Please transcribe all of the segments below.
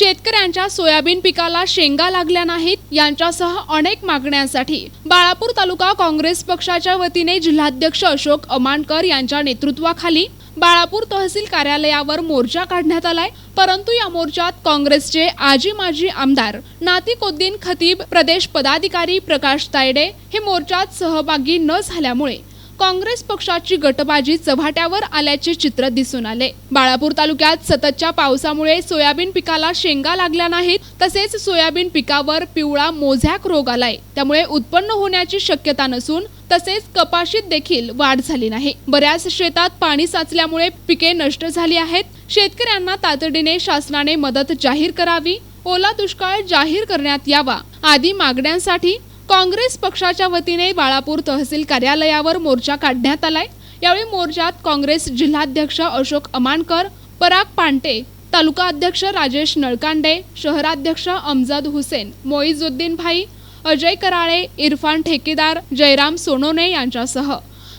शेतकऱ्यांच्या सोयाबीन पिकाला शेंगा लागल्या नाहीत यांच्यासह अनेक मागण्यांसाठी. बाळापूर तालुका काँग्रेस पक्षाच्या वतीने जिल्हाध्यक्ष अशोक अमानकर यांच्या नेतृत्वाखाली बाळापूर तहसील कार्यालयावर मोर्चा काढण्यात आलाय. परंतु या मोर्चात काँग्रेसचे आजी माजी आमदार नातिकोद्दीन खतीब प्रदेश पदाधिकारी प्रकाश तायडे हे मोर्चात सहभागी न झाल्यामुळे काँग्रेस पक्षाची गटबाजी चव्हाट्यावर आल्याचे चित्र दिसून आले. बाळापूर तालुक्यात सततच्या पावसामुळे सोयाबीन पिकाला शेंगा लागल्या नाहीत तसेच सोयाबीन पिकावर पिवळा मोझॅक रोग आलाय. त्यामुळे उत्पन्न होण्याची शक्यता नसून तसेच कपाशीत देखील वाढ झाली नाही. बऱ्याच शेतात पाणी साचल्यामुळे पिके नष्ट झाली आहेत. शेतकऱ्यांना तातडीने शासनाने मदत जाहीर करावी ओला दुष्काळ जाहीर करण्यात यावा आदी मागण्यांसाठी काँग्रेस पक्षाच्या वतीने बाळापूर तहसील कार्यालयावर मोर्चा काढण्यात आलाय. यावेळी मोर्चात काँग्रेस जिल्हाध्यक्ष अशोक अमानकर पराग पांटे तालुका अध्यक्ष राजेश नळकांडे शहराध्यक्ष अमजद हुसेन मोईजुद्दीन भाई अजय कराळे इरफान ठेकेदार जयराम सोनोने यांच्यासह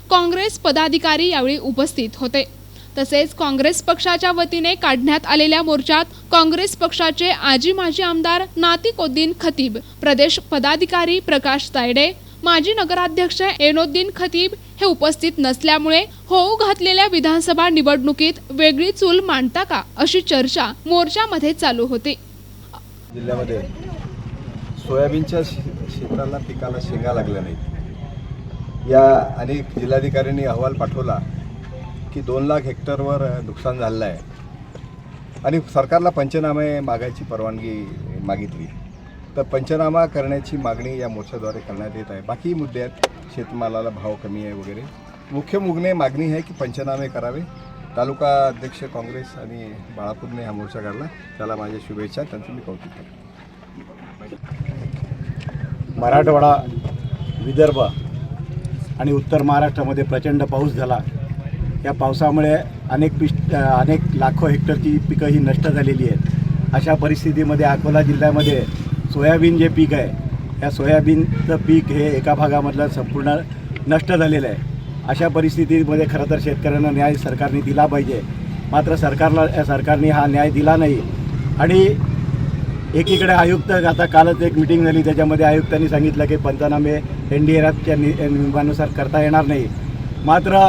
काँग्रेस पदाधिकारी यावेळी उपस्थित होते. तसेच काँग्रेस पक्षाच्या वतीने काढण्यात आलेल्या मोर्चात काँग्रेस पक्षाचे आजी माजी आमदार नातिकोद्दीन खतीब प्रदेश पदाधिकारी प्रकाश तायडे माजी नगराध्यक्ष एनोद्दीन खतीब हे उपस्थित नसल्यामुळे होऊ घातलेल्या विधानसभा निवडणुकीत वेगळी चूल मांडता का अशी चर्चा मोर्चामध्ये चालू होती. जिल्ह्यामध्ये सोयाबीनच्या शेताला पिकाला शेंगा लागल्या नाहीत. या अनेक जिल्हाधिकाऱ्यांनी अहवाल पाठवला की दोन लाख हेक्टरवर नुकसान झालेलं आहे. आणि सरकारला पंचनामे मागायची परवानगी मागितली. तर पंचनामा करण्याची मागणी या मोर्चाद्वारे करण्यात येत आहे. बाकी मुद्दे आहेत शेतमालाला भाव कमी आहे वगैरे. मुख्य मुग्ने मागणी आहे की पंचनामे करावे. तालुका अध्यक्ष काँग्रेस आणि बाळापूरने हा मोर्चा काढला. त्याला माझ्या शुभेच्छा. त्यांचं मी कौतुक करतो. मराठवाडा विदर्भ आणि उत्तर महाराष्ट्रामध्ये प्रचंड पाऊस झाला. या पावसामुळे अनेक पिश अनेक लाखो हेक्टरची पिकं ही नष्ट झालेली आहेत. अशा परिस्थितीमध्ये अकोला जिल्ह्यामध्ये सोयाबीन जे पीक आहे या सोयाबीनचं पीक हे एका भागामधलं संपूर्ण नष्ट झालेलं आहे. अशा परिस्थितीमध्ये खरं तर शेतकऱ्यांना न्याय सरकारने दिला पाहिजे. मात्र सरकारला सरकारने हा न्याय दिला नाही. आणि एकीकडे आयुक्त आता कालच एक मिटिंग झाली त्याच्यामध्ये आयुक्तांनी सांगितलं की पंचनामे एन डी आरच्या नि नियमानुसार करता येणार नाही. मात्र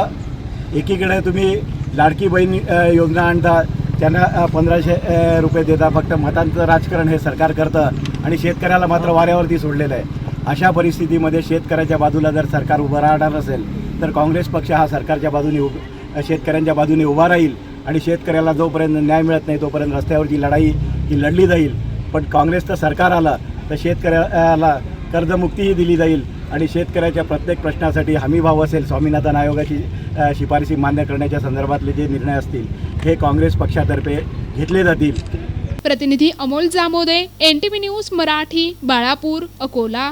एकीकडे तुम्ही लाडकी बहीण योजना आणता त्यांना पंधराशे रुपये देता फक्त मतांचं राजकारण हे सरकार करतं आणि शेतकऱ्याला मात्र वाऱ्यावरती सोडलेलं आहे. अशा परिस्थितीमध्ये शेतकऱ्याच्या बाजूला जर सरकार उभं राहणार असेल तर काँग्रेस पक्ष हा सरकारच्या बाजूने उभ शेतकऱ्यांच्या बाजूने उभा राहील आणि शेतकऱ्याला जोपर्यंत न्याय मिळत नाही तोपर्यंत रस्त्यावरची लढाई ही लढली जाईल. पण काँग्रेसचं सरकार आलं तर शेतकऱ्याला कर्जमुक्तीही दिली जाईल. आणि शेतकऱ्याच्या प्रत्येक प्रश्नासाठी हमीभाव असेल स्वामीनाथन आयोगाची शिफारशी शिफारसी मान्य करण्याच्या संदर्भातले जे निर्णय असतील हे काँग्रेस पक्षातर्फे घेतले जातील. प्रतिनिधी Amol Jamode N T news Marathi Balapur Akola.